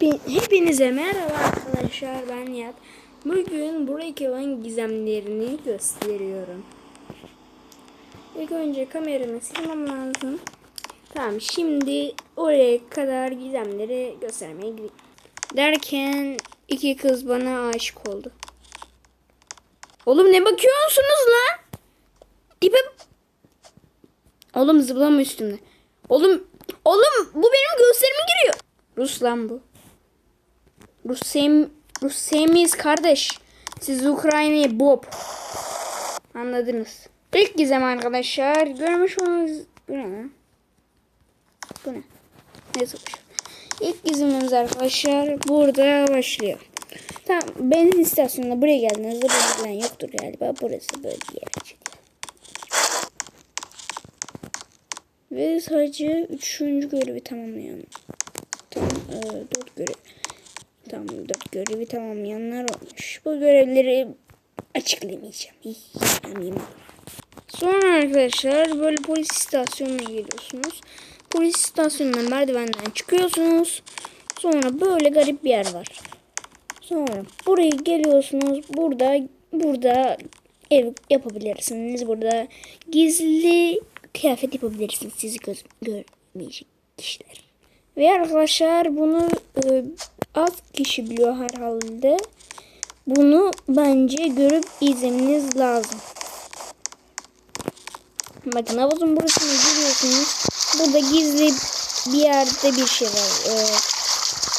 Hep, hepinize merhaba arkadaşlar ben Nihat. Bugün buradaki olan gizemlerini gösteriyorum. İlk önce kameramı silmem lazım. Tamam şimdi oraya kadar gizemleri göstermeye gidiyorum. Derken iki kız bana aşık oldu. Oğlum ne bakıyorsunuz lan? Dibe... Oğlum zıplama üstümde. Oğlum, oğlum bu benim gösterime giriyor. Rus lan bu. Rus sevm Rus sevmeyiz kardeş. Siz Ukrayna'yı Bob. Anladınız. İlk gizem arkadaşlar. Görmüş olduğunuz... Bu ne? Bu ne? Neyse. İlk gizemimiz arkadaşlar burada başlıyor. Tamam benzin istasyonuna buraya geldiğinizde böyle falan yoktur galiba. Burası böyle bir yer. Ve sadece üçüncü görevi tamamlayan. Tamam, e, dört görev. Tamam, dört görevi tamamlayanlar olmuş. Bu görevleri açıklamayacağım. Hiç yapmayayım. Sonra arkadaşlar böyle polis istasyonuna geliyorsunuz. Polis istasyonundan merdivenden çıkıyorsunuz. Sonra böyle garip bir yer var. Sonra buraya geliyorsunuz. Burada burada ev yapabilirsiniz. Burada gizli kıyafet yapabilirsiniz. Sizi göz görmeyecek kişiler. Ve arkadaşlar bunu e, az kişi biliyor herhalde. Bunu bence görüp izlemeniz lazım. Bakın havuzun burasını görüyorsunuz. Burada gizli bir yerde bir şey var. Ee,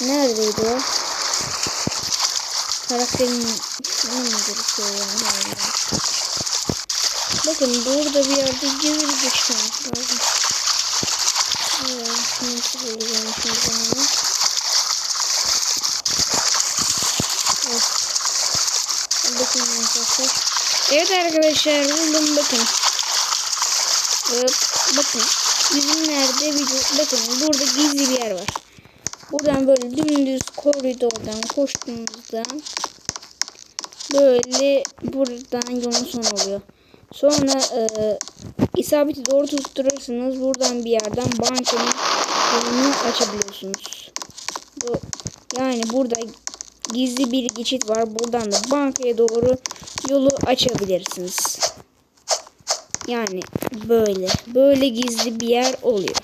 neredeydi o? Karakterin ismini? Bakın burada bir yerde gizli bir şey lazım. Evet, nasıl bulacağım şimdi ben onu? Evet. Bakın arkadaşlar. Evet arkadaşlar buldum bakın. Evet, bakın. Bizim nerede bir bakın burada gizli bir yer var. Buradan böyle dümdüz koridordan koştuğumuzda böyle buradan yolun sonu oluyor. Sonra e, isabeti doğru tutturursanız buradan bir yerden bankanın yolunu açabiliyorsunuz. Bu, yani burada gizli bir geçit var. Buradan da bankaya doğru yolu açabilirsiniz. Yani böyle. Böyle gizli bir yer oluyor.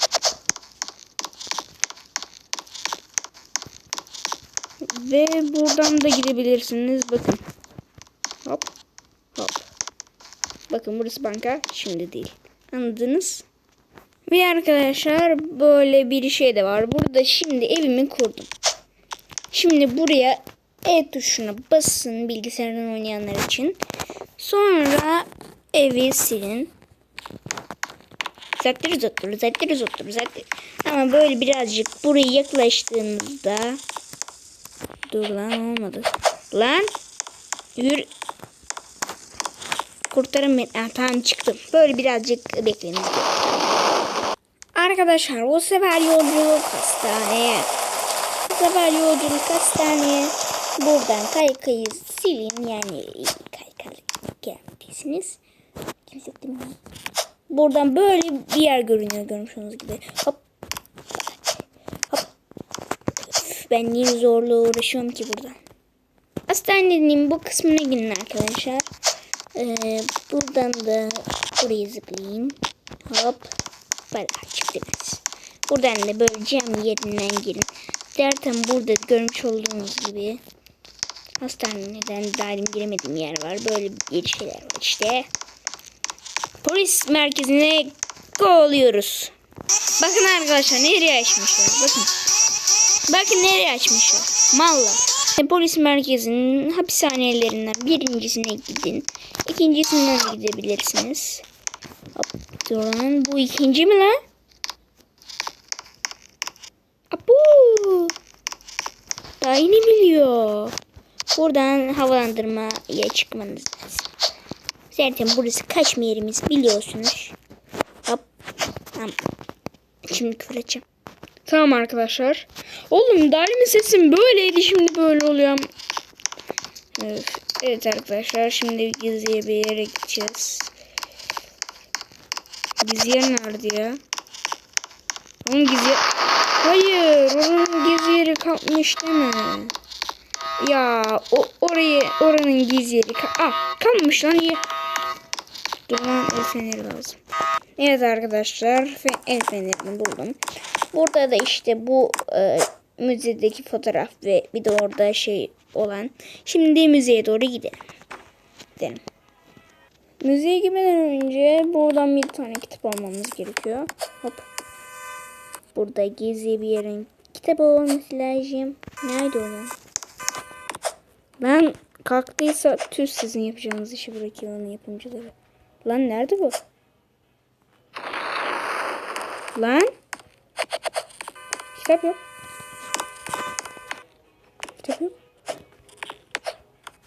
Ve buradan da gidebilirsiniz. Bakın. Hop. Hop. Bakın burası banka. Şimdi değil. Anladınız? Ve arkadaşlar böyle bir şey de var. Burada şimdi evimi kurdum. Şimdi buraya E tuşuna basın bilgisayardan oynayanlar için. Sonra evi silin. Uzatır uzatır uzatır uzatır uzatır. Ama böyle birazcık buraya yaklaştığımızda Dur lan olmadı. Lan yürü. Kurtarın beni. Ah, tamam çıktım. Böyle birazcık bekleyin. Arkadaşlar bu sefer yolculuk hastaneye. Bu sefer yolculuk hastaneye. Buradan kaykayı silin. Yani kaykayı gelmediysiniz. Kimse? Buradan böyle bir yer görünüyor görmüş olduğunuz gibi. Hop. Hop. Üf, ben niye zorla uğraşıyorum ki buradan. Hastanenin bu kısmına gidin arkadaşlar. Ee, buradan da buraya zıplayayım. Hop. Böyle çıktınız. Buradan da böyle cam yerinden girin. Zaten burada görmüş olduğunuz gibi hastaneden daim giremediğim yer var. Böyle bir şeyler var işte. Polis merkezine kovalıyoruz. Bakın arkadaşlar nereye açmışlar. Bakın. Bakın nereye açmışlar. Mallar. Polis merkezinin hapishanelerinden birincisine gidin. İkincisinden de gidebilirsiniz. Durun. Bu ikinci mi lan? Abu. Daha yeni biliyor. Buradan havalandırmaya çıkmanız lazım. Zaten burası kaçma yerimiz biliyorsunuz. Hop. Tamam. Şimdi küfür. Tamam arkadaşlar. Oğlum dalimin sesim böyleydi şimdi böyle oluyor. Evet, arkadaşlar şimdi gizliye bir yere gideceğiz. Gizli yer nerede ya? Oğlum gizli Hayır, oranın gizli yeri kalmış deme. Ya o orayı oranın gizli yeri ah, kalmış lan iyi. Dur lan el feneri lazım. Evet arkadaşlar el fenerini buldum. Burada da işte bu e, müzedeki fotoğraf ve bir de orada şey olan. Şimdi müzeye doğru gidelim. Gidelim. Müzeye gitmeden önce buradan bir tane kitap almamız gerekiyor. Hop. Burada gizli bir yerin kitabı olması lazım. Nerede o lan? Ben kalktıysa tüz sizin yapacağınız işi bırakıyor onu yapımcıları. Lan nerede bu? Lan? Kitap yok. Kitap yok.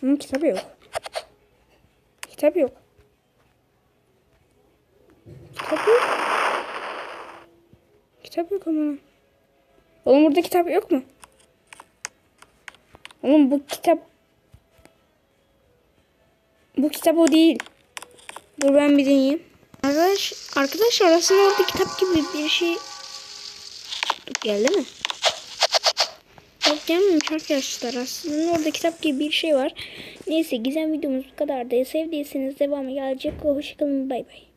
Hı, kitap yok. Kitap yok. Kitap yok. Kitap yok ama. Oğlum burada kitap yok mu? Oğlum bu kitap bu kitap o değil. Dur ben bir deneyeyim. Arkadaş, arkadaşlar aslında orada kitap gibi bir şey geldi mi? Yok gelmemiş arkadaşlar. Aslında orada kitap gibi bir şey var. Neyse gizem videomuz bu kadar da sevdiyseniz devamı gelecek. Hoşçakalın bay bay.